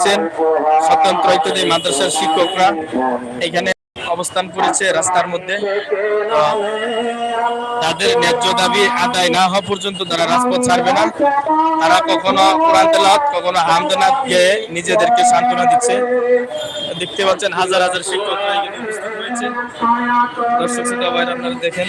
আছেন স্বতন্ত্র ইত্যাদি মাদ্রাসার শিক্ষকরা এখানে অবস্থান করেছে রাস্তার মধ্যে। তাদের ন্যায্য দাবি আদায় না হওয়া পর্যন্ত তারা রাজপথ ছাড়বে না। তারা কখনো কোরআন কখনো হামদানাথ গিয়ে নিজেদেরকে সান্ত্বনা দিচ্ছে। দেখতে পাচ্ছেন হাজার হাজার শিক্ষকরা আপনারা দেখেন।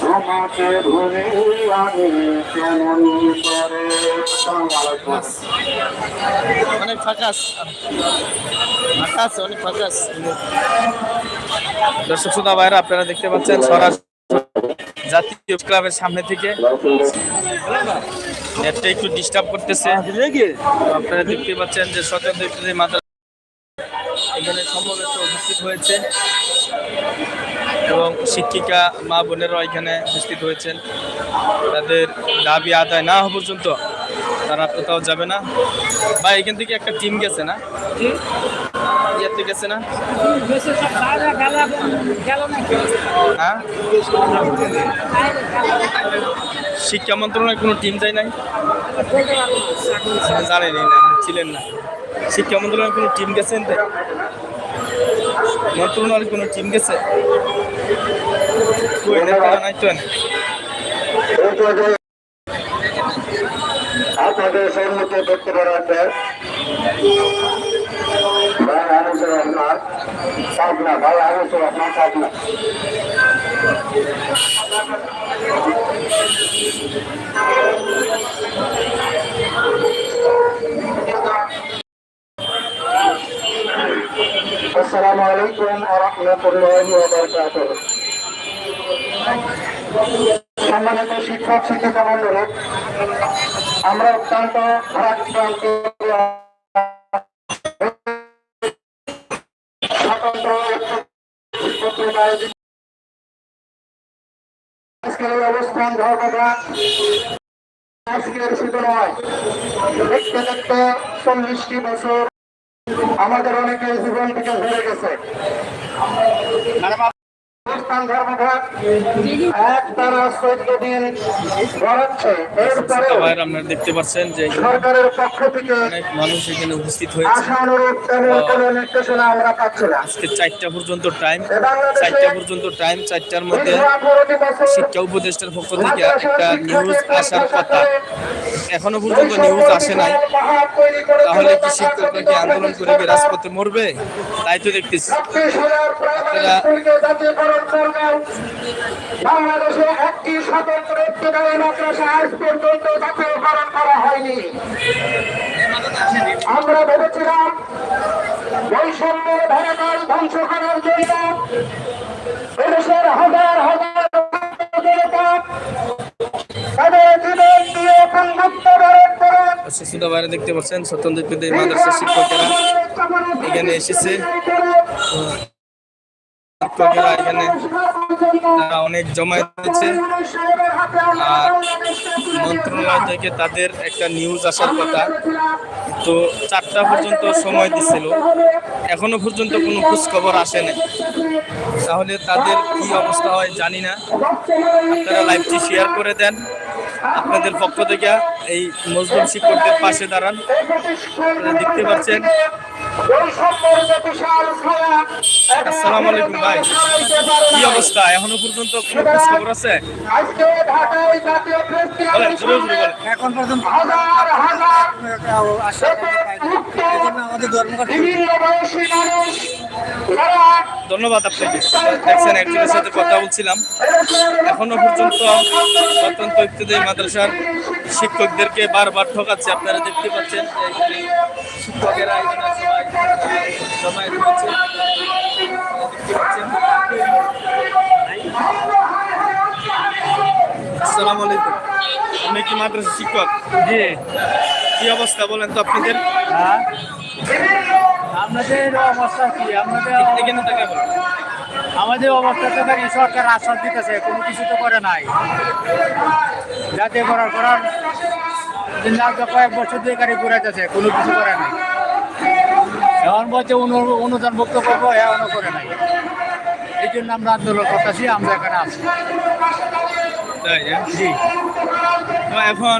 তোমাকে ধরে আমি কেমন করে অনেক ফাঁকা আছে ফাঁকা অনেক ফাঁকা দর্শক শ্রোতা ভাইরা আপনারা দেখতে পাচ্ছেন, সরাসরি জাতীয় ক্লাবের সামনে থেকে। নেটটা একটু ডিস্টার্ব করতেছে। আপনারা দেখতে পাচ্ছেন যে ইত্যাদি মাদ্রাসা এখানে সমবেত উপস্থিত হয়েছে। এবং শিক্ষিকা মা বোনেরাও এখানে উপস্থিত হয়েছেন। তাদের দাবি আদায় না হওয়া পর্যন্ত তারা কোথাও যাবে না। বা এখান থেকে একটা টিম গেছে না? গেছে না? হ্যাঁ? শিক্ষা মন্ত্রণালয়ের কোনো টিম যায় নাই? জানেনি না, ছিলেন না। শিক্ষা মন্ত্রণালয় কোনো টিম গেছেন তো মন্ত্রণালয়ের কোনো টিম গেছে? নাই তো। না। আপনাদের সম্মুখে বক্তব্য রাখবেন ভাই আনিসুর রহমান সাবনা ভাই আনিসুর রহমান সাবনা আলাইকুম ওয়া রাহমাতুল্লাহি ওয়া সম্মানিত শিক্ষক, শিক্ষিকা মন্ডলী আমরা অত্যন্ত ভারাক্রান্ত অবস্থান ধর্মঘাট আজকের শুধু নয় দেখতে দেখতে চল্লিশটি বছর আমাদের অনেকের জীবন থেকে হেরে গেছে। অবস্থান ধর্মঘাট এক তারা চোদ্দ দিন গড়াচ্ছে এরপরে আপনারা দেখতে পাচ্ছেন যে সরকারের পক্ষ থেকে অনেক মানুষ এখানে উপস্থিত হয়েছে। আশানুরূপ তেমন কোনো নির্দেশনা আমরা পাচ্ছি না। আজকে চারটা পর্যন্ত টাইম চারটা পর্যন্ত টাইম চারটার মধ্যে শিক্ষা উপদেষ্টার পক্ষ থেকে একটা নিউজ আসার কথা। এখনও পর্যন্ত নিউজ আসে নাই। তাহলে কি শিক্ষকরা কি আন্দোলন করে কি রাজপথে মরবে? তাই তো দেখতেছি। করা হয়নি। আমরা ভেবেছিলাম বৈষম্যের ধারাকাল ধ্বংস করার জন্য এদেশের হাজার হাজার বাইরে দেখতে পাচ্ছেন বিদ্যালয় মাদ্রাসা শিক্ষকেরা এখানে এসেছে। এখানে অনেক আর মন্ত্রণালয় থেকে তাদের একটা নিউজ আসার কথা। তো চারটা পর্যন্ত সময় দিছিল। এখনও পর্যন্ত কোনো খোঁজ খবর আসে নাই। তাহলে তাদের কি অবস্থা হয় জানি না। আপনারা লাইভটি শেয়ার করে দেন। আপনাদের পক্ষ থেকে এই মজলুম শিক্ষকদের পাশে দাঁড়ান। দেখতে পাচ্ছেন আসসালামু আলাইকুম ভাই। কি অবস্থা? এখনও পর্যন্ত কোনো খোঁজ খবর আছে? এখন পর্যন্ত ধন্যবাদ আপনাকে। দেখছেন একজনের সাথে কথা বলছিলাম। এখনও পর্যন্ত অত্যন্ত ইত্যাদি মাদ্রাসার শিক্ষকদেরকে বারবার ঠকাচ্ছে। আপনারা দেখতে পাচ্ছেন শিক্ষকেরা এখানে সবাই জমায়েত হয়েছে আসসালামু আলাইকুম। আপনি কি মাদ্রাসা শিক্ষক? জি। কি অবস্থা বলেন তো আপনাদের? হ্যাঁ? আপনাদের অবস্থা কি? আমাদের এখানে বলেন। আমাদের সরকার আশ্বাস দিতেছে কোনো কিছু তো করে নাই। যাতে করার করার কয়েক বছর দিয়ে গাড়ি ঘুরাইতেছে কোনো কিছু করে নাই। এখন বলছে অনু- অনুদান মুক্ত করব করে নাই। এই জন্য আমরা আন্দোলন করতেছি আমরা এখানে আছি? জি। তো এখন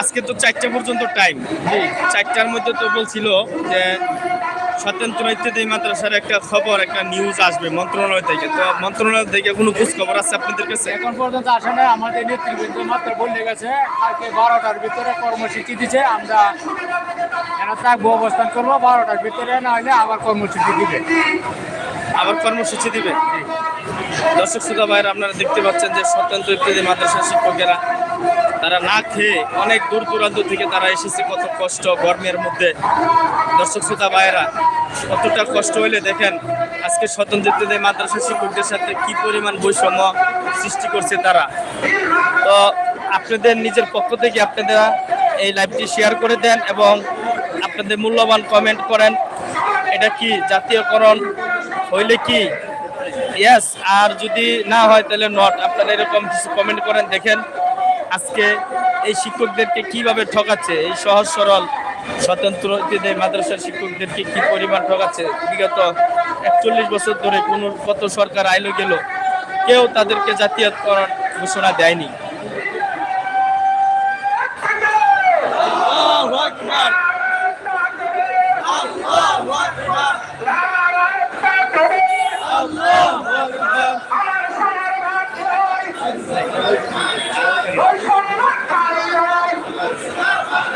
আজকে তো চারটা পর্যন্ত টাইম জি। চারটার মধ্যে তো বলছিল যে স্বতন্ত্র ইত্যাদি মাদ্রাসার একটা খবর একটা নিউজ আসবে মন্ত্রণালয় থেকে। তো মন্ত্রণালয় থেকে কোনো খোঁজ খবর আছে আপনাদের কাছে? এখন পর্যন্ত আসে না আমাদের নেতৃবৃন্দ মাত্র বলে গেছে কালকে বারোটার ভিতরে কর্মসূচি দিছে আমরা এখানে থাকব অবস্থান করব বারোটার ভিতরে না হলে আবার কর্মসূচি দিবে। আবার কর্মসূচি দিবে? দর্শক শ্রোতা ভাইয়ের আপনারা দেখতে পাচ্ছেন যে স্বতন্ত্র ইত্যাদি মাদ্রাসার শিক্ষকেরা তারা না খেয়ে অনেক দূর দূরান্ত থেকে তারা এসেছে, কত কষ্ট গরমের মধ্যে। দর্শক শ্রোতা ভাইয়েরা, কতটা কষ্ট হইলে দেখেন, আজকে স্বতন্ত্র ইত্যাদি মাদ্রাসা শিক্ষকদের সাথে কি পরিমাণ বৈষম্য সৃষ্টি করছে তারা। তো আপনাদের নিজের পক্ষ থেকে আপনারা এই লাইভটি শেয়ার করে দেন এবং আপনাদের মূল্যবান কমেন্ট করেন, এটা কি জাতীয়করণ হইলে কি? ইয়েস আর যদি না হয় তাহলে নট আপনারা এরকম কিছু কমেন্ট করেন, দেখেন। আজকে এই শিক্ষকদেরকে কীভাবে ঠকাচ্ছে? এই সহজ সরল, স্বতন্ত্র মাদ্রাসার শিক্ষকদেরকে কি পরিমাণ ঠকাচ্ছে? বিগত একচল্লিশ বছর ধরে কোনো কত সরকার আইলো গেল কেউ তাদেরকে জাতীয়করণ ঘোষণা দেয়নি।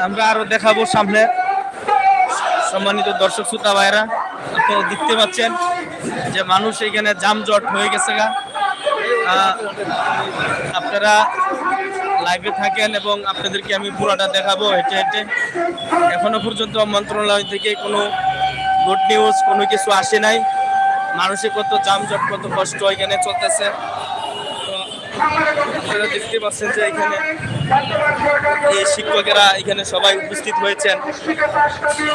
আমরা আরও দেখাবো সামনে। সম্মানিত দর্শক, শ্রোতা ভাইরা আপনারা দেখতে পাচ্ছেন যে মানুষ এখানে জামজট হয়ে গেছে গা। আপনারা লাইভে থাকেন এবং আপনাদেরকে আমি পুরোটা দেখাবো হেঁটে হেঁটে। এখনও পর্যন্ত মন্ত্রণালয় থেকে কোনো গুড নিউজ কোনো কিছু আসে নাই। মানুষের কত জামজট কত কষ্ট এখানে চলতেছে। তো আপনারা দেখতে পাচ্ছেন যে এখানে এই শিক্ষকেরা এখানে সবাই উপস্থিত হয়েছেন,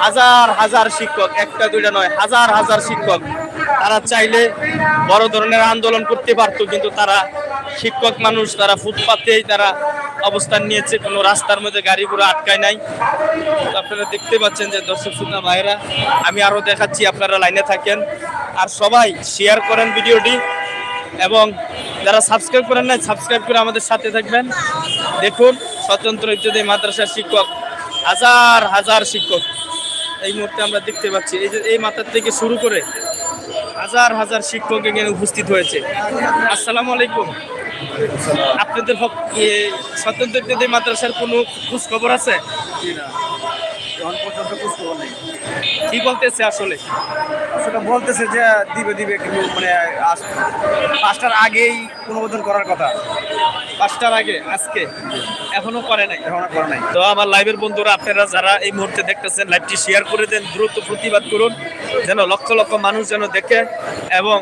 হাজার হাজার শিক্ষক, একটা দুইটা নয়, হাজার হাজার শিক্ষক। তারা চাইলে বড় ধরনের আন্দোলন করতে পারতো, কিন্তু তারা শিক্ষক মানুষ, তারা ফুটপাতেই তারা অবস্থান নিয়েছে, কোনো রাস্তার মধ্যে গাড়ি ঘোড়া আটকায় নাই। আপনারা দেখতে পাচ্ছেন যে দর্শক শ্রোতা ভাইরা আমি আরও দেখাচ্ছি, আপনারা লাইনে থাকেন। আর সবাই শেয়ার করেন ভিডিওটি এবং যারা সাবস্ক্রাইব করেন নাই সাবস্ক্রাইব করে আমাদের সাথে থাকবেন। দেখুন স্বতন্ত্র ইত্যাদি মাদ্রাসার শিক্ষক হাজার হাজার শিক্ষক। এই মুহূর্তে আমরা দেখতে পাচ্ছি এই যে এই মাথার থেকে শুরু করে হাজার হাজার শিক্ষক এখানে উপস্থিত হয়েছে। আসসালামু আলাইকুম। আপনাদের স্বতন্ত্র ইত্যাদি মাদ্রাসার কোনো খোঁজ খবর আছে? এখন পর্যন্ত বুঝতে নেই কি বলতেছে আসলে? সেটা বলতেছে যে দিবে দিবে কিন্তু মানে পাঁচটার আগেই অনুমোদন করার কথা। পাঁচটার আগে? আজকে? এখনও করে নাই? এখন করে নাই। তো আমার লাইভের বন্ধুরা আপনারা যারা এই মুহূর্তে দেখতেছেন লাইভটি শেয়ার করে দেন দ্রুত প্রতিবাদ করুন যেন লক্ষ লক্ষ মানুষ যেন দেখে এবং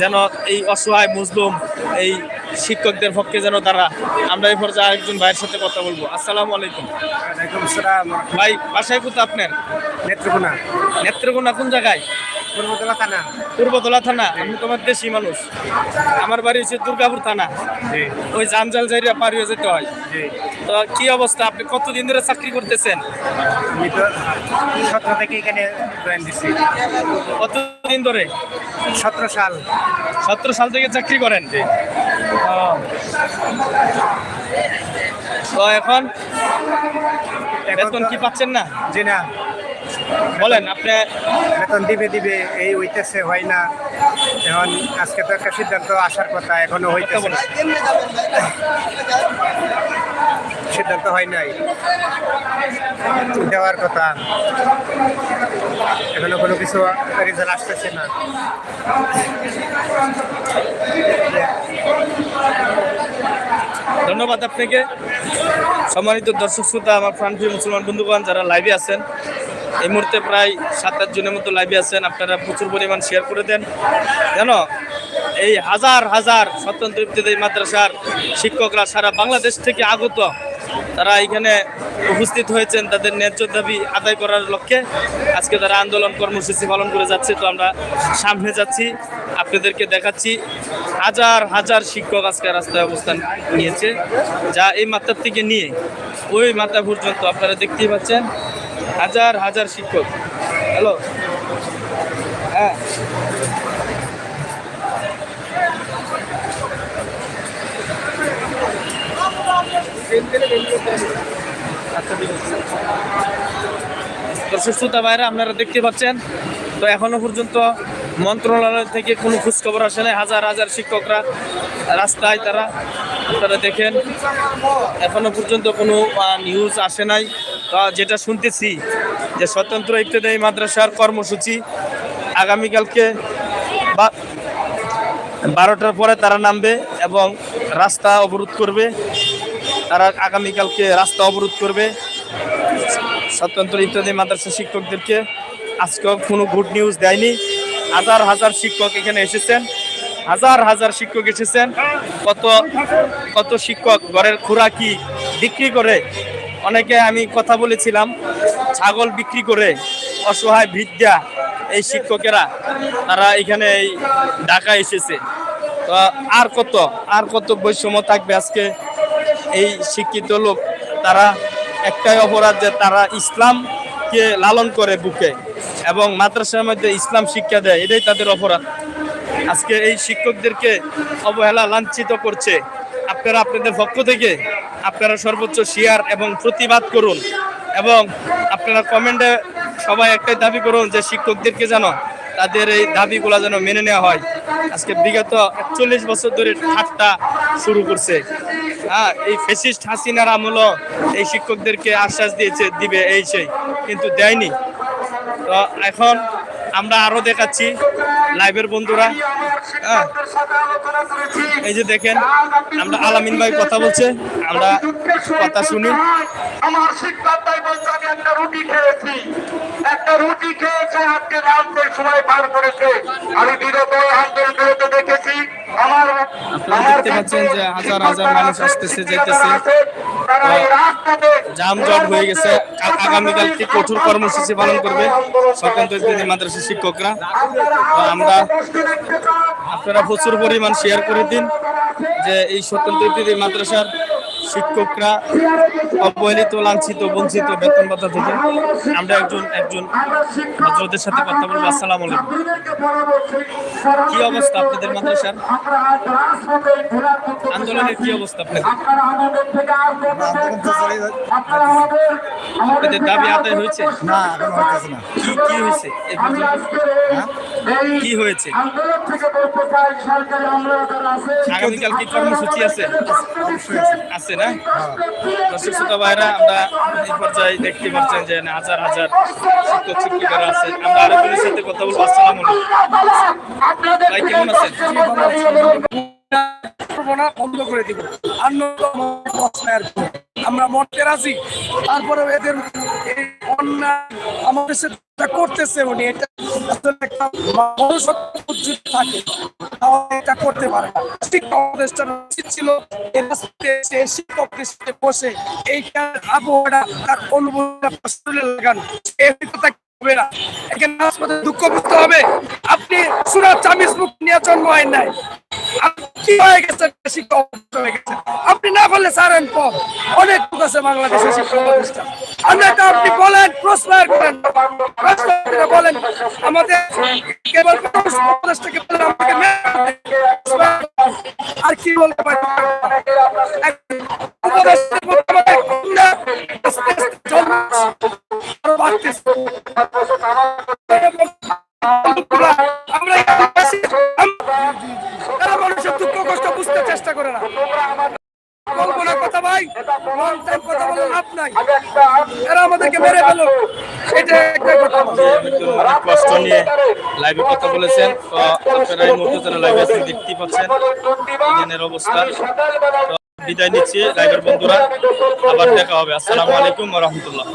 যেন এই অসহায় মুসলিম এই শিক্ষকদের পক্ষে যেন তারা আমরা এই পর্যায়ে আরেকজন ভাইয়ের সাথে কথা বলব। আসসালামু আলাইকুম। ভাই বাসায় কোথায় আপনার? নেত্রকোনা। নেত্রকোনা কোন জায়গায়? পূর্বতলা থানা। পূর্বতলা থানা। আমি তোমার দেশি মানুষ। আমার বাড়ি হচ্ছে দুর্গাপুর থানা। ওই জামজাল জাইরিয়া পার হয়ে যেতে হয়। তো কি অবস্থা? আপনি কতদিন ধরে চাকরি করতেছেন? সতেরো থেকে এখানে জয়েন দিচ্ছি কতদিন ধরে? সতেরো সাল। সতেরো সাল থেকে চাকরি করেন। তো এখন বেতন কি পাচ্ছেন না? জি না। বলেন আপনি বেতন দিবে দিবে এই হইতেছে হয় না। এখন আজকে তো একটা সিদ্ধান্ত আসার কথা এখনও হইতেছে না। সিদ্ধান্ত হয় নাই। দেওয়ার কথা। এখনও কোনো কিছু রেজাল্ট আসতেছে না। ধন্যবাদ আপনাকে। সম্মানিত দর্শক শ্রোতা, আমার প্রাণপ্রিয় মুসলমান বন্ধুগণ, যারা লাইভে আছেন, এই মুহূর্তে প্রায় সাত আট জনের মতো লাইভে আছেন, আপনারা প্রচুর পরিমাণ শেয়ার করে দেন। কেন এই হাজার হাজার স্বতন্ত্র ইফতেদাই মাদ্রাসার শিক্ষকরা সারা বাংলাদেশ থেকে আগত তারা এখানে উপস্থিত হয়েছেন, তাদের ন্যায্য দাবি আদায় করার লক্ষ্যে। আজকে তারা আন্দোলন কর্মসূচি পালন করে যাচ্ছে, তো আমরা সামনে যাচ্ছি, আপনাদেরকে দেখাচ্ছি। হাজার হাজার শিক্ষক আজকে রাস্তায় অবস্থান নিয়েছে, যা এই মাত্রার থেকে নিয়ে ওই মাত্রা পর্যন্ত আপনারা দেখতেই পাচ্ছেন। হাজার হাজার শিক্ষক। হ্যালো হ্যাঁ। শ্রোতা ভাইরা, আপনারা দেখতে পাচ্ছেন? তো এখনও পর্যন্ত মন্ত্রণালয় থেকে কোনো খোঁজখবর আসে নাই। হাজার হাজার শিক্ষকরা রাস্তায় তারা, আপনারা দেখেন, এখনও পর্যন্ত কোনো নিউজ আসে নাই। তো যেটা শুনতেছি যে স্বতন্ত্র ইবতদায়ী মাদ্রাসার কর্মসূচি আগামীকালকে বা বারোটার পরে তারা নামবে এবং রাস্তা অবরোধ করবে। তারা আগামীকালকে রাস্তা অবরোধ করবে। স্বতন্ত্র ইত্যাদি মাদ্রাসা শিক্ষকদেরকে আজকেও কোনো গুড নিউজ দেয়নি। হাজার হাজার শিক্ষক এখানে এসেছেন। হাজার হাজার শিক্ষক এসেছেন। কত কত শিক্ষক ঘরের খোরাকি বিক্রি করে। অনেকে আমি কথা বলেছিলাম, ছাগল বিক্রি করে অসহায় বৃদ্ধা এই শিক্ষকেরা, তারা এখানে এই ঢাকা এসেছে। তো আর কত আর কত বৈষম্য থাকবে আজকে এই শিক্ষিত লোক, তারা একটাই অপরাধ যে তারা ইসলামকে লালন করে বুকে এবং মাদ্রাসার মধ্যে ইসলাম শিক্ষা দেয়, এটাই তাদের অপরাধ। আজকে এই শিক্ষকদেরকে অবহেলা লাঞ্ছিত করছে। আপনারা আপনাদের পক্ষ থেকে আপনারা সর্বোচ্চ শেয়ার এবং প্রতিবাদ করুন এবং আপনারা কমেন্টে সবাই একটাই দাবি করুন যে শিক্ষকদেরকে যেন তাদের এই দাবিগুলো যেন মেনে নেওয়া হয়। আজকে বিগত একচল্লিশ বছর ধরে ঠাট্টা শুরু করছে। হ্যাঁ এই ফেসিস্ট হাসিনার আমলও এই শিক্ষকদেরকে আশ্বাস দিয়েছে, দিবে এই সেই, কিন্তু দেয়নি। তো এখন আমরা আরও দেখাচ্ছি, লাইভের বন্ধুরা। এই যে দেখেন আমরা আলামিন ভাই কথা বলছে আমরা কথা শুনি। আমার শিক্ষকটাই বলছে আমি একটা রুটি খেয়েছি। একটা রুটি খেয়েছে আজকে রাত্রের সময় পার করেছে। আমি বিগত আন্দোলনগুলোতে দেখেছি আমার আপনারা দেখতে পাচ্ছেন যে হাজার হাজার মানুষ আসতেছে, যাইতেছে। জামজট হয়ে গেছে। আগামীকাল আগামীকালকে কঠোর কর্মসূচি পালন করবে ইত্যাদি মাদ্রাসা শিক্ষকরা। আমরা আপনারা প্রচুর পরিমাণ শেয়ার করে দিন যে এই ইত্যাদি মাদ্রাসার শিক্ষকরা অবহেলিত লাঞ্ছিত বঞ্চিত বেতন ভাতা থেকে আমরা একজন একজন হজরতের সাথে কথা বলব। আসসালামু আলাইকুম। কি অবস্থা আপনাদের মাদ্রাসার? আন্দোলনের কি অবস্থা আপনাদের? আপনাদের দাবি আদায় হয়েছে? না কি না কি হয়েছে? আগামীকাল কি কর্মসূচি আছে? আছে না? দর্শক শ্রোতা ভাইরা আমরা এই পর্যায়ে দেখতে পাচ্ছেন যে হাজার হাজার শিক্ষক শিক্ষিকারা আছে। আমরা আরেকজনের সাথে কথা বলব। আসসালামু ভাই কেমন আছেন? বন্ধ করে দিব। আর আমার মরতে রাজি। তারপরে এদের অন্যায় আমাদের সাথে করতেছে উনি এটা করতে পারে না। শিক্ষা প্রতিষ্ঠান উচিত ছিল এই রাস্তাতে এসে শিক্ষকদের সাথে বসে এইটা আবহাওয়াটা তার হবে দুঃখ বুঝতে হবে। আপনি সুরাত চামিস মুখ নিয়ে জন্ম হয় নাই। কি হয়ে গেছে? শিক্ষা আপনি না বললে সারেন পথ অনেক লোক আছে বাংলাদেশের শিক্ষা প্রতিষ্ঠান আমরা আপনি বলেন, প্রশ্ন বলেন। আমাদের আর কি বলতে পারি? এক উপদেশের মধ্যে আমাদের কন্যা আস্তে আস্তে জন্মাচ্ছে, আরও বাড়তেছে। আমরা এখানে আছি, আম- তারা মানুষের দুঃখ কষ্ট বুঝতে চেষ্টা করে না কল্পনা কথা ভাই লং টাইম কথা বলে লাভ নাই। এরা আমাদেরকে মেরে ফেলো এটা একটা কথা অনেক কষ্ট নিয়ে লাইভে কথা বলেছেন। তো আপনারা এই মুহূর্তে যারা লাইভে আছেন দেখতেই পাচ্ছেন। ইডেনের অবস্থা। বিদায় নিচ্ছি লাইভের বন্ধুরা। আবার দেখা হবে। আসসালামু আলাইকুম রহমতুল্লাহ।